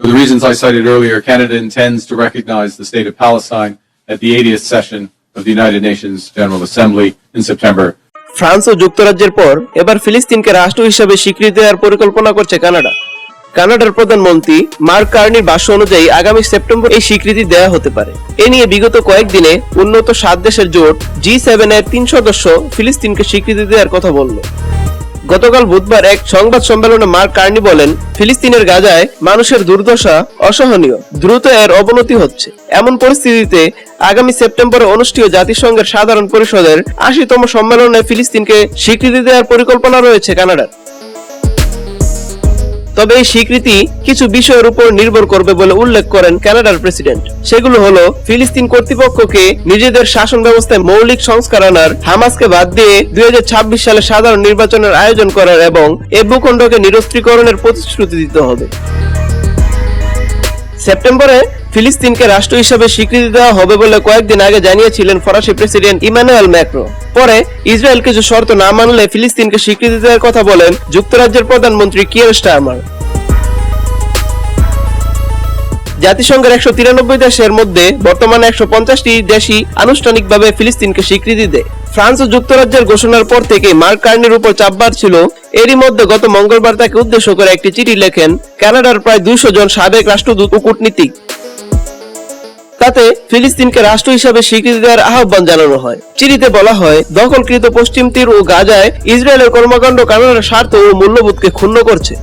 For the reasons I cited earlier, Canada intends to recognize the state of Palestine at the 80th session of the United Nations General Assembly in September. France ও যুক্তরাজ্যের পর এবার ফিলিস্তিনকে রাষ্ট্র হিসেবে স্বীকৃতি দেওয়ার পরিকল্পনা করছে কানাডা। কানাডার প্রধানমন্ত্রী মার্ক কার্নির ভাষ্য অনুযায়ী আগামী সেপ্টেম্বর এই স্বীকৃতি দেওয়া হতে পারে। এ নিয়ে বিগত কয়েকদিনে উন্নত সাত দেশের জোট জি সেভেন এর তিন সদস্য ফিলিস্তিনকে স্বীকৃতি দেওয়ার কথা বলল। গতকাল বুধবার এক সংবাদ সম্মেলনে মার্ক কার্নি বলেন, ফিলিস্তিনের গাজায় মানুষের দুর্দশা অসহনীয়, দ্রুত এর অবনতি হচ্ছে। এমন পরিস্থিতিতে আগামী সেপ্টেম্বরে অনুষ্ঠিত জাতিসংঘের সাধারণ পরিষদের আশিতম সম্মেলনে ফিলিস্তিনকে স্বীকৃতি দেওয়ার পরিকল্পনা রয়েছে কানাডার। তবে এই স্বীকৃতি কিছু বিষয়ের উপর নির্ভর করবে বলে উল্লেখ করেন কানাডার প্রেসিডেন্ট। সেগুলো হলো, ফিলিস্তিন কর্তৃপক্ষকে নিজেদের শাসন ব্যবস্থায় মৌলিক সংস্কার আনার, হামাসকে বাদ দিয়ে দুই হাজার ছাব্বিশ সালে সাধারণ নির্বাচনের আয়োজন করার এবং এ ভূখণ্ডকে নিরস্ত্রীকরণের প্রতিশ্রুতি দিতে হবে। সেপ্টেম্বরে ফিলিস্তিনকে রাষ্ট্র হিসেবে স্বীকৃতি দেওয়া হবে বলে কয়েকদিন আগে জানিয়েছিলেন ফরাসি প্রেসিডেন্ট ইমানুয়েল ম্যাক্রো। পরে ইসরায়েল কিছু শর্ত না মানলে ফিলিস্তিনকে স্বীকৃতি দেওয়ার কথা বলেন যুক্তরাজ্যের প্রধানমন্ত্রী কিয়ার স্টারমার। জাতিসংঘের একশো তিরানব্বই দেশের মধ্যে বর্তমানে একশো পঞ্চাশটি দেশই আনুষ্ঠানিকভাবে ফিলিস্তিনকে স্বীকৃতি দেয়। ফ্রান্স ও যুক্তরাজ্যের ঘোষণার পর থেকে মার্ক কার্নির উপর চাপ বাড়ছিল। এরই মধ্যে গত মঙ্গলবার তাকে উদ্দেশ্য করে একটি চিঠি লেখেন, কানাডার প্রায় দুইশো জন সাবেক রাষ্ট্রদূত ও কূটনীতিক। তাতে ফিলিস্তিনকে রাষ্ট্র হিসেবে স্বীকৃতি দেওয়ার আহ্বান জানানো হয়। চিঠিতে বলা হয়, দখলকৃত পশ্চিম তীর ও গাজায় ইসরায়েলের কর্মকাণ্ড কানাডার স্বার্থ ও মূল্যবোধকে ক্ষুণ্ণ করছে।